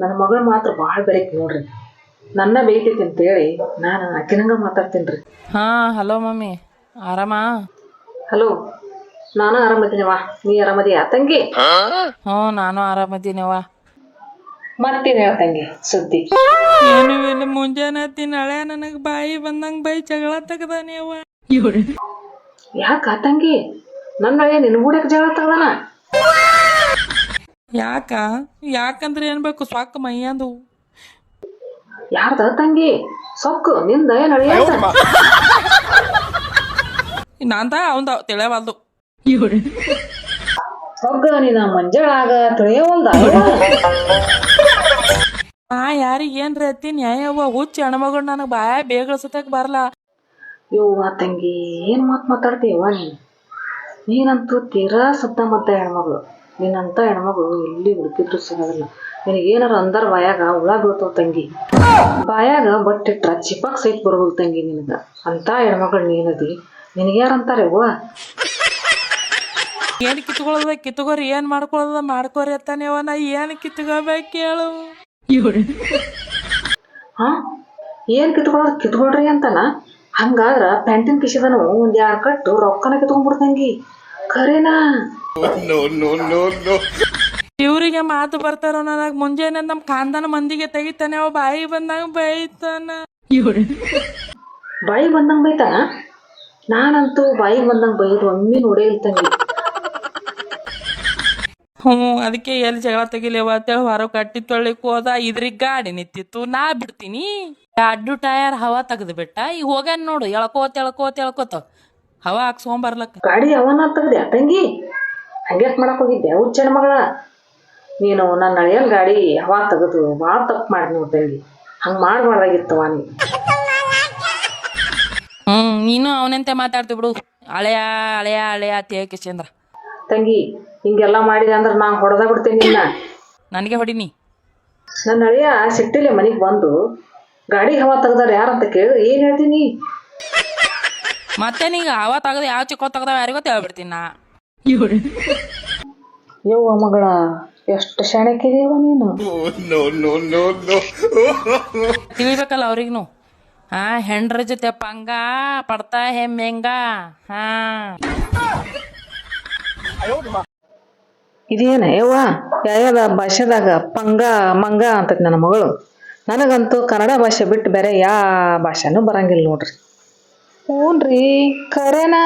ನನ್ನ ಮಗಳು ಮಾತ್ರ ಭಾಳ ಬೆರಕ್ ನೋಡ್ರಿ ನನ್ನ ಬೇಯ್ತೈತಿ ಅಂತೇಳಿ ನಾನು ಅಕ್ಕಿನಂಗ ಮಾತಾಡ್ತೀನಿ ರೀ. ಹಾ ಹಲೋ ಮಮ್ಮಿ. ಆರಾಮಾ? ಹಲೋ ನಾನು ಆರಾಮದಿನವಾ ನೀ ಆರಾಮದಿಯಾ ತಂಗಿ? ಹ್ಞೂ ನಾನು ಆರಾಮದೀನವ್ವ ಮತ್ತೇನು ಹೇಳ ತಂಗಿ ಸುದ್ದಿ? ಏನು ಇಲ್ಲ ಮುಂಜಾನೆ ತಿನ್ನಳೆ ನನಗೆ ಬಾಯಿ ಬಂದಂಗ ಬಾಯಿ ಜಗಳ ತೆಗ್ದಾನೆ ಅವ್ವ ಯಾಕ ತಂಗಿ? ನನ್ನ ನಿನ್ನ ನಿನ್ ಗೂಡಕ್ಕೆ ಜಗಳ ತಗದಾನ? ಯಾಕ? ಯಾಕಂದ್ರೆ ಏನ್ಬೇಕು ಸೊಕ್ಕ ಮೈಯಂದು. ಯಾರ್ದ ತಂಗಿ? ಸೊಕ್ಕು ನಿಂದ ಏನ್ ನಾಂದ ಅವಂದ ತಿಳಿಯವಲ್ದು ಸೊಗ್ಗ ನಿನ್ನ ಮಂಜಳಾಗ ತಿಳಿಯವಲ್ದ? ನಾ ಯಾರಿಗೆ ಏನ್ರಿ ಅತ್ತಿ? ನ್ಯಾಯವ್ವ ಹುಚ್ಚ ಹೆಣ್ಮಗಳು ನನಗೆ ಬಾಯ ಬೇಗ ಸುತ್ತಕ್ ಬರಲ್ಲ ಯವ್ವ ತಂಗಿ ಏನ್ ಮಾತ್ ಮಾತಾಡ್ತೀವ ನೀನ್? ನೀನಂತೂ ತೀರಾ ಸುತ್ತಮುತ್ತ ಹೆಣ್ಮಗಳು. ನೀನಂತ ಹೆಣ್ಮಗಳು ಎಲ್ಲಿ ಹುಡುಕಿದ್ರು ಸಿಗೋದಿಲ್ಲ ನಿನಗೆ ಏನಾರ ಅಂದರ್ ಬಾಯಾಗ ಹುಳ ಬೀಳ್ತಾವ ತಂಗಿ. ಬಾಯಾಗ ಬಟ್ಟಿಟ್ರ ಚಿಪಾಕ್ ಸಹಿತ ಬರೋದಿಲ್ಲ ತಂಗಿ ನಿನಗೆ. ಅಂತ ಹೆಣ್ಮಗಳು ನೀನದಿ. ನಿನಗೆ ಯಾರು ಅಂತಾರೆ ಅವ್ವ? ಏನು ಕಿತ್ಕೊಳ್ಳೋದ ಕಿತ್ಕೋರಿ ಏನು ಮಾಡ್ಕೊಳ್ಳೋದ ಮಾಡ್ಕೋರಿ ಅತ್ತಾನೆ ಅವ್ವ. ನಾ ಏನು ಕಿತ್ಕೋಬೇಕು ಕೇಳು ಹಾಂ? ಏನು ಕಿತ್ಕೊಳ್ಳೋದು ಕಿತ್ಕೊಳ್ರಿ ಅಂತನ? ಹಂಗಾದ್ರ ಪ್ಯಾಂಟಿನ ಕಿಶದನು ಒಂದು ಯಾರು ಕಟ್ಟು ರೊಕ್ಕನ ಕಿತ್ಕೊಂಡ್ಬಿಡ್ತಂಗಿ ಖರೇನಾ? ಇವ್ರಿಗೆ ಮಾತು ಬರ್ತಾರ ನನಗ್ ಮುಂಜಾನೆ ನಮ್ ಕಾಂದನ ಮಂದಿಗೆ ತೆಗಿತಾನೆ ಅವ ಬಾಯಿ ಬಂದಂಗ ಬೈತಾನ. ಬಾಯಿ ಬಂದಂಗ ಬೈತಾನ? ನಾನಂತೂ ಬಾಯಿ ಬಂದಂಗ ಬೈದು ಒಮ್ಮೆ ನೋಡೇ ಇಲ್ತಂಗಿ ಹ್ಞೂ ಅದಕ್ಕೆ ಎಲ್ಲಿ ಜಗಳ ತೆಗಿಲೇವ ಅಂತೇಳಿ ಹೊರ ಕಟ್ಟಿ ತೊಳಿಕ್ ಹೋದ ಇದ್ರಿಗೆ ಗಾಡಿ ನಿಂತಿತ್ತು ನಾ ಬಿಡ್ತೀನಿ. ಅಡ್ಡು ಟಯರ್ ಹವಾ ತೆಗ್ದು ಬಿಟ್ಟ ಈಗ ಹೋಗ್ಯಾನ ನೋಡು ಎಳ್ಕೋತ ಎಳ್ಕೋತ ಎಳ್ಕೋತ. ಹವಾ ಹಾಕ್ಸ್ಕೊಂಬರ್ಲಕ್ಕ ಗಾಡಿ ಅವನ ತೆಗ್ದೆ ತಂಗಿ? ಹಂಗ್ಯಾಕ್ ಮಾಡಕ್ ಹೋಗಿದ್ದೆ. ಹುಚ್ಚ ಮಗಳ. ನೀನು ನನ್ನ ಅಳಿಯಲ್ ಗಾಡಿ ಯಾವಾಗ ತೆಗೆದು ಭಾಳ ತಪ್ಪು ಮಾಡಿ ನೀವು ತಂಗಿ. ಹಂಗ್ ಮಾಡ್ಬಾರ್ದಾಗಿತ್ತವ ನೀ ಹ್ಮ್ ನೀನು ಅವನಂತೆ ಮಾತಾಡ್ತಿ ಬಿಡು. ಹಳೆಯ ಹಳೆಯ ಹಳೆಯ ತೇಕಿಸಂದ್ರ ತಂಗಿ ಹಿಂಗೆಲ್ಲ ಮಾಡಿದೆ ಅಂದ್ರೆ ನಾ ಹೊಡೆದ ಬಿಡ್ತೀನಿ ನಿನ್ನ. ನನಗೆ ಹೊಡಿನಿ. ನನ್ನ ಅಳಿಯ ಸಿಟ್ಟಿಲೆ ಮನೆಗೆ ಬಂದು ಗಾಡಿ ಹವಾ ತೆಗ್ದಾರ ಯಾರಂತ ಕೇಳಿ ಏನು ಹೇಳ್ತೀನಿ? ಮತ್ತೆ ನೀಗ ಹವಾ ತೆಗ್ದು ಯಾವ ಚಿಕ್ಕ ತೆಗ್ದಾವ ಯಾರಿಗೋ ಹೇಳ್ಬಿಡ್ತೀನಿ ನಾ. ಯವ್ವ ಮಗಳ ಎಷ್ಟು ಶಾಣಕ್ಕಿದೆಯವ ನೀನು? ತಿಳಿಬೇಕಲ್ಲ ಅವ್ರಿಗೂ ಹಾ ಹೆಂಡ್ರ ಜೊತೆ ಪಂಗ ಪಡ್ತಾ ಹೆಮ್ಮೆಂಗ ಹಾ. ಇದೇನ ಯವ್ವ? ಯಾವ್ಯಾವ ಭಾಷೆದಾಗ ಪಂಗ ಮಂಗ ಅಂತೈತಿ ನನ್ನ ಮಗಳು? ನನಗಂತೂ ಕನ್ನಡ ಭಾಷೆ ಬಿಟ್ಟು ಬೇರೆ ಯಾವ ಭಾಷೆನೂ ಬರಂಗಿಲ್ಲ ನೋಡ್ರಿ. ಹ್ಞೂನ್ರಿ. ಖರೇನಾ